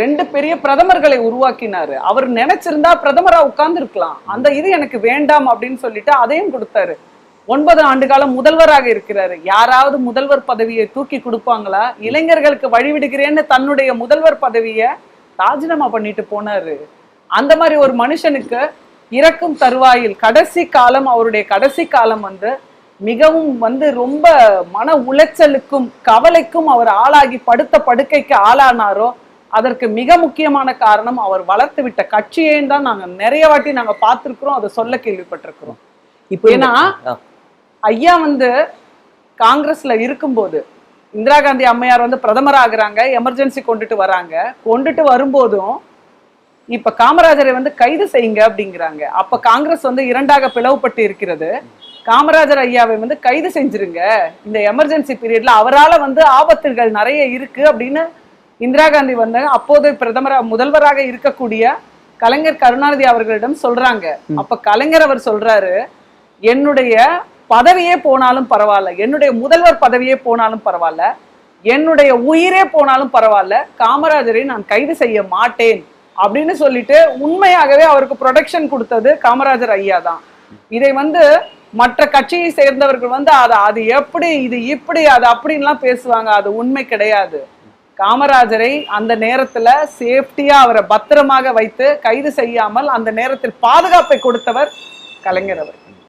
ரெண்டு பெரிய பிரதமர்களை உருவாக்கினாரு. அவர் நினைச்சிருந்தா பிரதமரா உட்கார்ந்து இருக்கலாம் அந்த இது எனக்கு வேண்டாம் அப்படின்னு சொல்லிட்டு அதையும் கொடுத்தாரு. ஒன்பது ஆண்டு காலம் முதல்வராக இருக்கிறாரு. யாராவது முதல்வர் பதவியை தூக்கி கொடுப்பாங்களா? இளைஞர்களுக்கு வழிவிடுகிறேன்னு தன்னுடைய முதல்வர் பதவியை ராஜினாமா பண்ணிட்டு போனாரு. அந்த மாதிரி ஒரு மனுஷனுக்கு இறக்கும் தருவாயில் கடைசி காலம் அவருடைய கடைசி காலம் வந்து மிகவும் வந்து ரொம்ப மன உளைச்சலுக்கும் கவலைக்கும் அவர் ஆளாகி படுத்த படுக்கைக்கு ஆளானாரோ அதற்கு மிக முக்கியமான காரணம் அவர் வளர்த்து விட்ட கட்சியையும் தான் நாங்க நிறைய வாட்டி நாங்க பார்த்திருக்கிறோம் அதை சொல்ல கேள்விப்பட்டிருக்கிறோம். இப்போ ஏன்னா, ஐயா வந்து காங்கிரஸ்ல இருக்கும்போது இந்திரா காந்தி அம்மையார் வந்து பிரதமர் ஆகுறாங்க எமர்ஜென்சி கொண்டுட்டு வராங்க. கொண்டுட்டு வரும்போதும் இப்ப காமராஜரை வந்து கைது செய்யுங்க அப்படிங்கிறாங்க. அப்ப காங்கிரஸ் வந்து இரண்டாக பிளவுபட்டு இருக்கிறது. காமராஜர் ஐயாவை வந்து கைது செஞ்சிருங்க. இந்த எமர்ஜென்சி பீரியட்ல அவரால வந்து ஆபத்துகள் நிறைய இருக்கு அப்படின்னு இந்திரா காந்தி வந்து அப்போது பிரதமராக முதல்வராக இருக்கக்கூடிய கலைஞர் கருணாநிதி அவர்களிடம் சொல்றாங்க. அப்ப கலைஞர் அவர் சொல்றாரு என்னுடைய பதவியே போனாலும் பரவாயில்ல என்னுடைய முதல்வர் பதவியே போனாலும் பரவாயில்ல என்னுடைய உயிரே போனாலும் பரவாயில்ல காமராஜரை நான் கைது செய்ய மாட்டேன் அப்படின்னு சொல்லிட்டு உண்மையாகவே அவருக்கு ப்ரொடெக்ஷன் கொடுத்தது காமராஜர் ஐயா தான். இதை வந்து மற்ற கட்சியை சேர்ந்தவர்கள் வந்து அது அது எப்படி இது இப்படி அது அப்படின்லாம் பேசுவாங்க அது உண்மை கிடையாது. காமராஜரை அந்த நேரத்துல சேஃப்டியா அவரை பத்திரமாக வைத்து கைது செய்யாமல் அந்த நேரத்தில் பாதுகாப்பை கொடுத்தவர் கலைஞர் அவர்